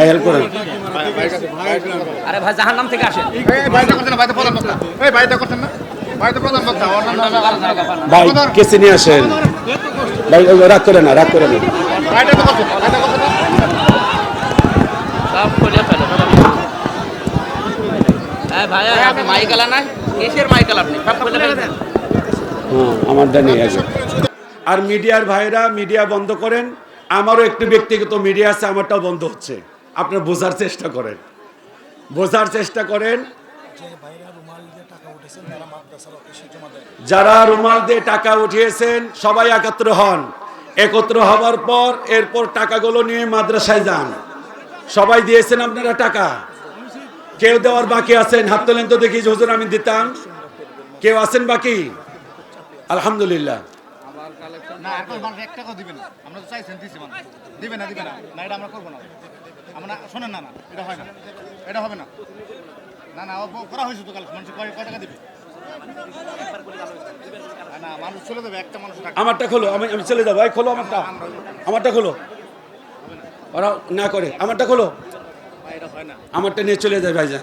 এই হেল্প করেন। আরে ভাই জাহার নাম থেকে আসেন। ভাই কেসে নিয়ে আসেন? ভাই রাগ করে না রাগ করে না। সব করিয়া ফেলো। হ্যাঁ হ্যাঁ আর মিডিয়ার ভাইরা মিডিয়া বন্ধ করেন। আমারও একটু ব্যক্তিগত মিডিয়া আছে, আমারটাও বন্ধ হচ্ছে। আপনারা বোঝার চেষ্টা করেন। বোঝার চেষ্টা করেন। যারা রুমাল দিয়ে টাকা উঠিয়েছেন, সবাই একত্র হন। একত্র হওয়ার পর, এরপর টাকাগুলো নিয়ে মাদ্রাসায় যান। সবাই দিয়েছেন আপনারা টাকা। কেউ দেওয়ার বাকি আছেন। হাত তো দেখি হুজুর আমি দিতাম। কেউ আছেন বাকি? আলহামদুলিল্লাহ। না এখন মানুষ এক টাকাও দিবে না। আমরা তো চাইছেন দিছি মানুষ। দিবে না দিবে না। না এটা আমরা করব না। আমরা শোনেন না না এটা হয় না। এটা হবে না। না না ও করা হয়েছে তো কাল মানুষ কয় টাকা দিবে? না, না মানুষ চলে যাবে একটা মানুষ টাকা। আমারটা খোলো আমি আমি চলে যাব। খোলো আমারটা। আমারটা খোলো। ওরা না করে। আমারটা খোলো। হয় না। আমারটা নিয়ে চলে যায় ভাইজান।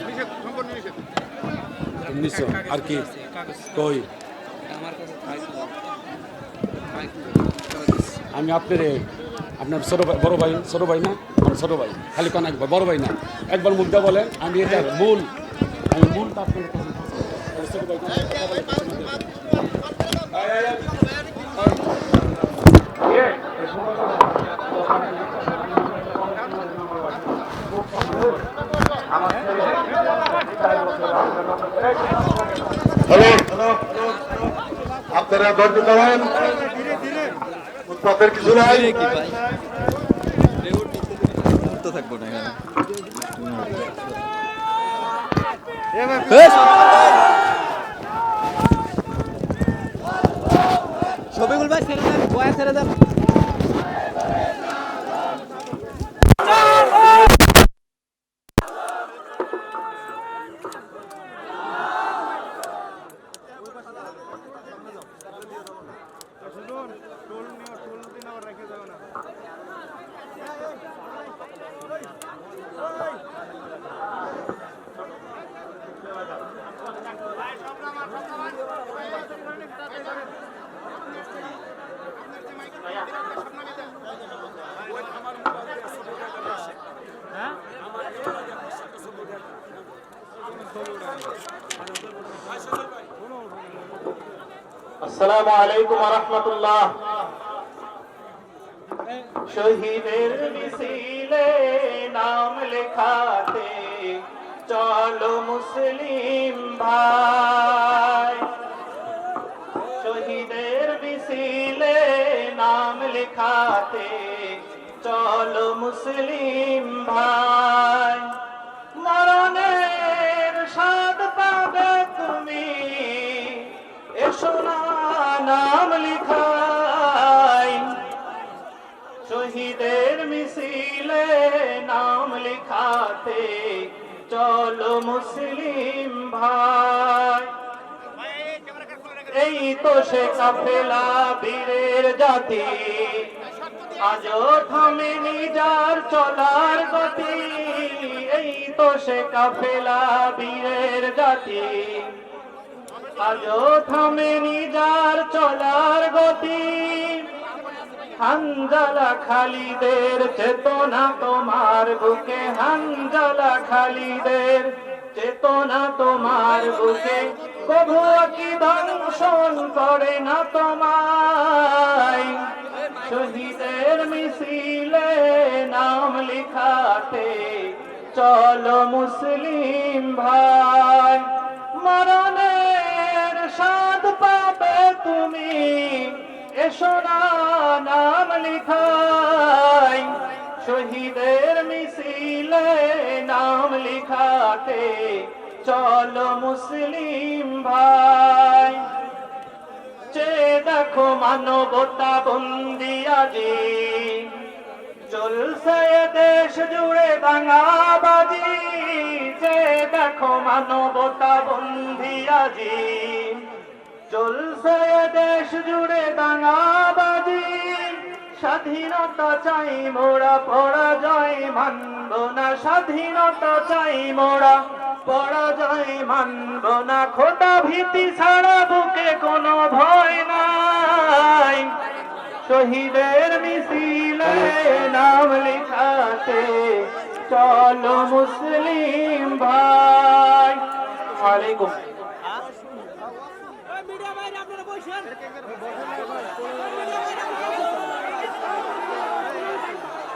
নিষেধ সম্পূর্ণ নিষেধ। তুমি নিছো আর কি? কই? আমি আপনার আপনার ছোট ভাই বড় ভাই ছোট ভাই না? আমার ছোট ভাই। খালি কোন একবার বড় ভাই না। একবার মুখ দিয়ে বলেন আমি এটা মূল আমি মূল তা আপনার আপনারা ধৈর্য ধরেন। উৎপাদের কিছু নাই। শফিকুল ভাই ছেড়ে দেন বয়া ছেড়ে আসসালামু আলাইকুম রহমতুল্লাহ শহীদের মিছিলে নাম লেখাতে চলো মুসলিম ভাই। শহীদের মিছিলে নাম লেখাতে চলো মুসলিম ভাই। লিখাই। শহীদের মিছিলে নাম লিখাতে চলো মুসলিম ভাই। এই তো সে কাফেলা বীরের জাতি। আজও থামেনি যার চলার গতি। এই তো সে কাফেলা বীরের জাতি। আজও থামেনি যার চলার গতি। হানজালা খালিদের চেতনা তোমার বুকে খালিদের চেতনা তোমার বুকে। কি করে না তোমায়। শহীদের মিছিলে নাম লিখাতে চলো মুসলিম ভাই। মরণের এসো নাম লিখাই, শহীদের মিছিলে নাম লিখাতে চলো মুসলিম ভাই। চে দেখো মানবতা বন্দি আজি চলছে দেশ জুড়ে দাঙ্গাবাজি যে দেখো মানবতা বন্দি আজি চলছে দেশ জুড়ে দাঙ্গাবাজি। স্বাধীনতা চাই মোরা, পরাজয় মানব না। স্বাধীনতা চাই মোরা, পরাজয় মানব না। খোটা ভীতি ছাড়া বুকে কোনো ভয় নাই। শহীদের মিছিলে নাম লিখাতে চলো মুসলিম ভাই। ওয়ালাইকুম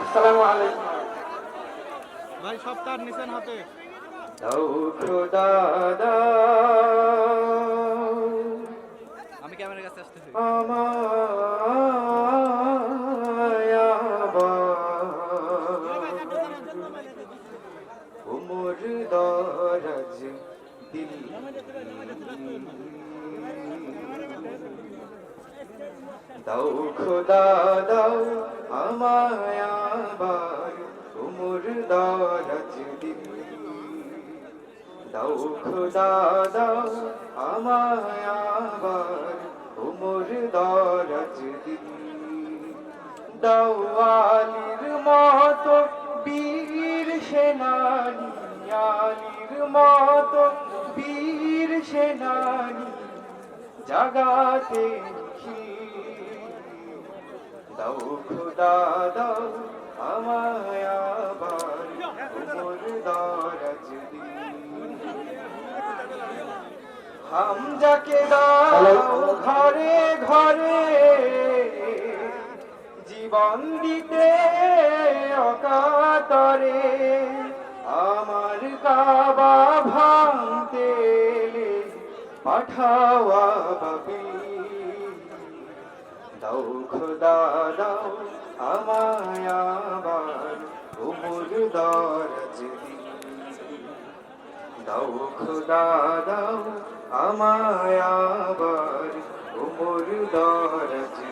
আসসালামু আলাইকুম। ভাই সপ্তাহ নিছেন হাতে। দাদা। খোদা দাও খোদা, দাও আমায় আবার উমর দরাজ দিল দাও খোদা, দাও আমায় আবার উমর দরাজ দিল দাও আলির মতো বীর সেনানি আলির মতো বীর সেনানি, জাগাতে দাও খোদা দাও আমায় আবার উমর দরাজ হামজাকে দাও ঘরে ঘরে জীবন দিতে অকাতরে আমার কাবা ভাঙতে পাঠাওয়া দাও খোদা দাও আমায় আবার উমর দরজ দাও খোদা দাও আমায় আবার উমর দরজ